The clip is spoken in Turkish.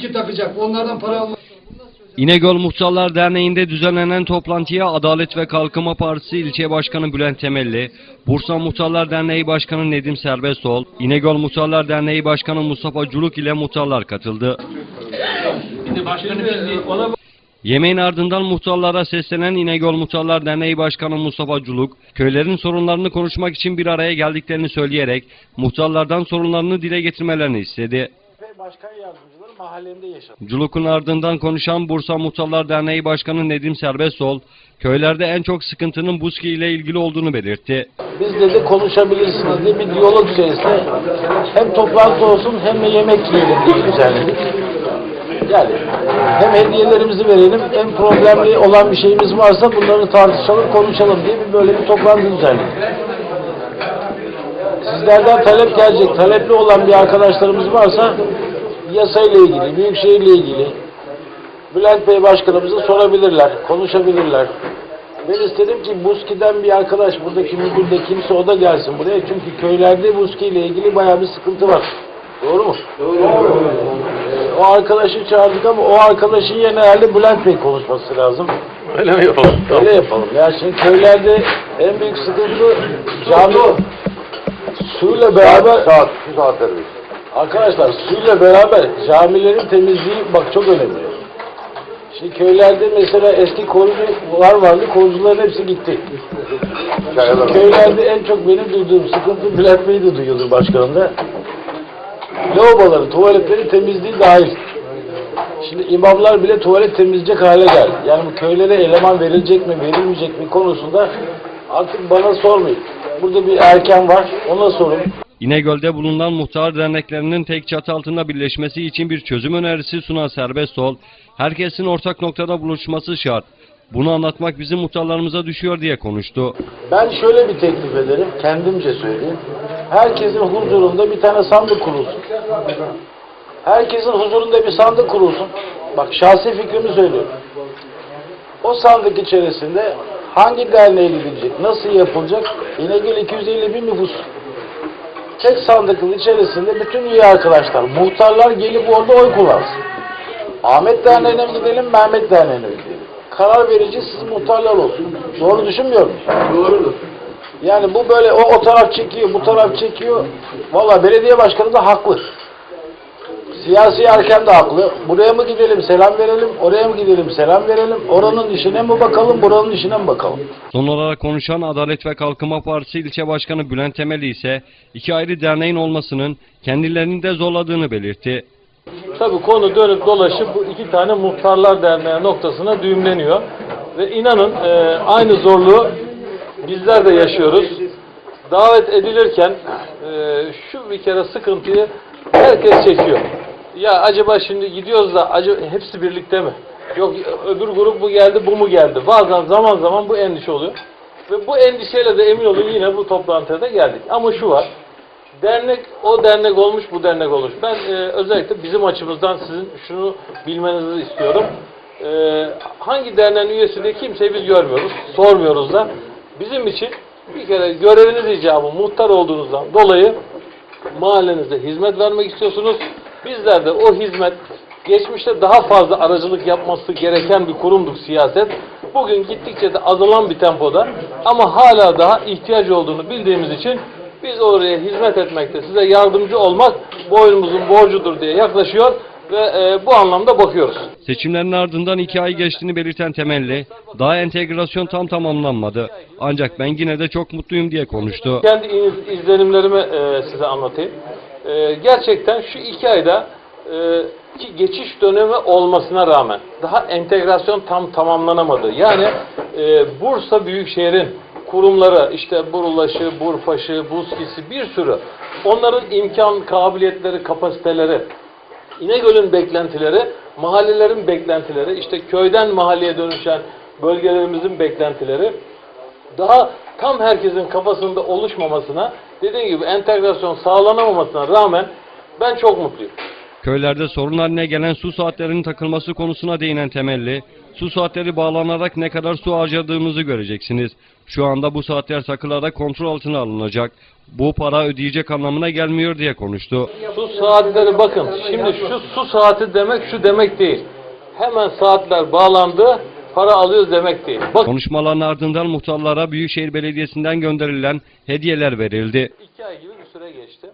iki takacak. Onlardan para almak. İnegöl Muhtarlar Derneği'nde düzenlenen toplantıya Adalet ve Kalkınma Partisi İlçe Başkanı Bülent Temelli, Bursa Muhtarlar Derneği Başkanı Nedim Serbestol, İnegöl Muhtarlar Derneği Başkanı Mustafa Culuk ile muhtarlar katıldı. Ona Yemeğin ardından muhtarlara seslenen İnegöl Muhtarlar Derneği Başkanı Mustafa Culuk, köylerin sorunlarını konuşmak için bir araya geldiklerini söyleyerek muhtarlardan sorunlarını dile getirmelerini istedi. Başkan yardımcıları mahallemde yaşadı. Culuk'un ardından konuşan Bursa Muhtarlar Derneği Başkanı Nedim Serbestol, köylerde en çok sıkıntının Buski ile ilgili olduğunu belirtti. Biz dedi konuşabilirsiniz diye bir diyalog içerisinde hem toplantı olsun hem de yemek yiyelim diye düzenledik. Yani hem hediyelerimizi verelim hem problemli olan bir şeyimiz varsa bunları tartışalım konuşalım diye bir böyle bir toplantı düzenledik. Sizlerden talep gelecek. Talepli olan bir arkadaşlarımız varsa yasayla ilgili, büyükşehirle ilgili Bülent Bey Başkanımıza sorabilirler, konuşabilirler. Ben istedim ki Buski'den bir arkadaş, buradaki müdür de kimse o da gelsin buraya. Çünkü köylerde Buski ile ilgili bayağı bir sıkıntı var. Doğru mu? Doğru. O arkadaşı çağırdık ama o arkadaşın yerine herhalde Bülent Bey konuşması lazım. öyle mi yapalım? Öyle yapalım. Ya şimdi köylerde en büyük sıkıntı cami suyla beraber Saat, şu biz. Arkadaşlar suyla beraber camilerin temizliği bak çok önemli. Şimdi köylerde mesela eski korucular vardı, korucuların hepsi gitti. Köylerde en çok benim duyduğum sıkıntı Bülent Bey de duyuyordur başkanımda. Lavaboları, tuvaletleri temizliği dahil. Şimdi imamlar bile tuvalet temizleyecek hale geldi. Yani bu köylere eleman verilecek mi, verilmeyecek mi konusunda artık bana sormayın. Burada bir erken var, ona sorun. İnegöl'de bulunan muhtar derneklerinin tek çatı altında birleşmesi için bir çözüm önerisi sunan Serbestol, herkesin ortak noktada buluşması şart. Bunu anlatmak bizim muhtarlarımıza düşüyor diye konuştu. Ben şöyle bir teklif ederim, kendimce söyleyeyim. Herkesin huzurunda bir tane sandık kurulsun. Herkesin huzurunda bir sandık kurulsun. Bak şahsi fikrimi söylüyorum. O sandık içerisinde hangi derneğe gidilecek, nasıl yapılacak? İnegöl 250 bin nüfus. Tek sandıkın içerisinde bütün iyi arkadaşlar, muhtarlar gelip orada oy kullansın. Ahmet Derneği'ne mi gidelim, Mehmet Derneği'ne mi gidelim? Karar verici siz muhtarlar olsun. Doğru düşünmüyor musun? Doğrudur. Yani bu böyle o, o taraf çekiyor, bu taraf çekiyor. Valla belediye başkanı da haklı. Siyasi erken de haklı. Buraya mı gidelim selam verelim, oraya mı gidelim selam verelim, oranın işine mi bakalım, buranın işine mi bakalım? Son olarak konuşan Adalet ve Kalkınma Partisi İlçe Başkanı Bülent Temeli ise iki ayrı derneğin olmasının kendilerini de zorladığını belirtti. Tabii konu dönüp dolaşıp bu iki tane muhtarlar derneği noktasına düğümleniyor. Ve inanın e, aynı zorluğu bizler de yaşıyoruz. Davet edilirken e, şu bir kere sıkıntıyı herkes çekiyor. Ya acaba şimdi gidiyoruz da acaba hepsi birlikte mi? Yok öbür grup bu geldi bu mu geldi? Bazen zaman zaman bu endişe oluyor. Ve bu endişeyle de emin olun yine bu toplantıya da geldik. Ama şu var. Dernek o dernek olmuş, bu dernek olmuş. Ben e, özellikle bizim açımızdan sizin şunu bilmenizi istiyorum. E, hangi derneğin üyesi diye kimseyi biz görmüyoruz, sormuyoruz da. Bizim için bir kere göreviniz icabı muhtar olduğunuzdan dolayı mahallenize hizmet vermek istiyorsunuz. Bizler de o hizmet geçmişte daha fazla aracılık yapması gereken bir kurumduk siyaset. Bugün gittikçe de azalan bir tempoda ama hala daha ihtiyaç olduğunu bildiğimiz için biz oraya hizmet etmekte, size yardımcı olmak boynumuzun borcudur diye yaklaşıyor ve e, bu anlamda bakıyoruz. Seçimlerin ardından iki ay geçtiğini belirten Temelli, daha entegrasyon tam tamamlanmadı. Ancak ben yine de çok mutluyum diye konuştu. Kendi iz- izlenimlerimi e, size anlatayım. E, gerçekten şu iki ayda e, ki geçiş dönemi olmasına rağmen daha entegrasyon tam tamamlanamadı. Yani e, Bursa Büyükşehir'in kurumları işte Burulaşı, Burfaşı, Buzkisi bir sürü onların imkan, kabiliyetleri, kapasiteleri İnegöl'ün beklentileri, mahallelerin beklentileri, işte köyden mahalleye dönüşen bölgelerimizin beklentileri daha tam herkesin kafasında oluşmamasına, dediğim gibi entegrasyon sağlanamamasına rağmen ben çok mutluyum. Köylerde sorun haline gelen su saatlerinin takılması konusuna değinen temelli, su saatleri bağlanarak ne kadar su harcadığımızı göreceksiniz. Şu anda bu saatler takılarak kontrol altına alınacak. Bu para ödeyecek anlamına gelmiyor diye konuştu. Su saatleri bakın. Şimdi şu su saati demek şu demek değil. Hemen saatler bağlandı, para alıyoruz demek değil. Bak Konuşmaların ardından muhtarlara Büyükşehir Belediyesi'nden gönderilen hediyeler verildi. iki ay gibi bir süre geçti.